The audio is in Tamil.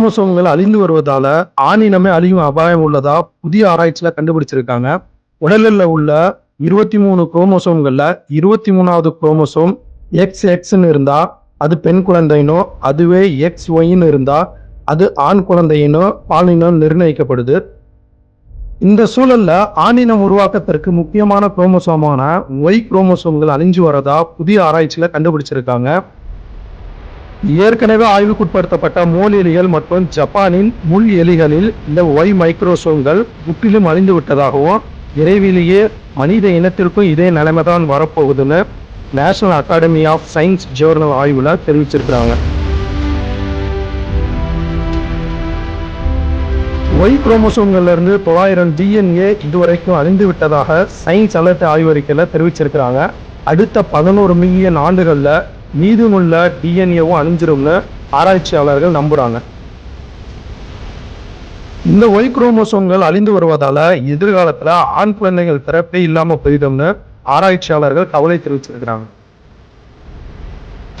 குரோமோசோம்கள் அழிந்து வருவதால ஆணினமே அழியும் அபாயம் உள்ளதா புதிய ஆராய்ச்சியில கண்டுபிடிச்சிருக்காங்க. உடலில் உள்ள இருபத்தி மூணு குரோமோசோம்கள்ல இருபத்தி மூணாவது குரோமோசோம் எக்ஸ் எக்ஸ்ன்னு இருந்தா அது பெண் குழந்தைனோ அதுவே எக்ஸ் ஒய்ன்னு இருந்தா அது ஆண் குழந்தையினோ பாலினம் நிர்ணயிக்கப்படுது. இந்த சூழல்ல ஆணினம் உருவாக்கத்திற்கு முக்கியமான குரோமோசோமான ஒய் குரோமோசோம்கள் அழிஞ்சு வரதா புதிய ஆராய்ச்சியில கண்டுபிடிச்சிருக்காங்க. ஏற்கனவே ஆய்வுக்குட்படுத்தப்பட்ட மோல் எலிகள் மற்றும் ஜப்பானின் முள் எலிகளில் இந்த ஒய் மைக்ரோசோம்கள் முற்றிலும் அழிந்து விட்டதாகவும் விரைவிலேயே மனித இனத்திற்கும் இதே நிலைமை தான் வரப்போகுதுன்னு national academy of science journal ஆய்வில் தெரிவிச்சிருக்கிறாங்க. ஒய் குரோமோசோம்கள்லேருந்து தொள்ளாயிரம் டிஎன்ஏ இதுவரைக்கும் அழிந்து விட்டதாக சயின்ஸ் அலர்ட் ஆய்வறிக்கையில் தெரிவிச்சிருக்கிறாங்க. அடுத்த பதினோரு மில்லியன் ஆண்டுகளில் மீதமுள்ள டிஎன்ஏவும் அழிஞ்சிரும்னு ஆராய்ச்சியாளர்கள் நம்புறாங்க. இந்த ஒய் குரோமோசோம்கள் அழிந்து வருவதால எதிர்காலத்துல ஆண் குழந்தைகள் பிறப்பே இல்லாம போயிடும்னு ஆராய்ச்சியாளர்கள் கவலை தெரிவிச்சிருக்கிறாங்க.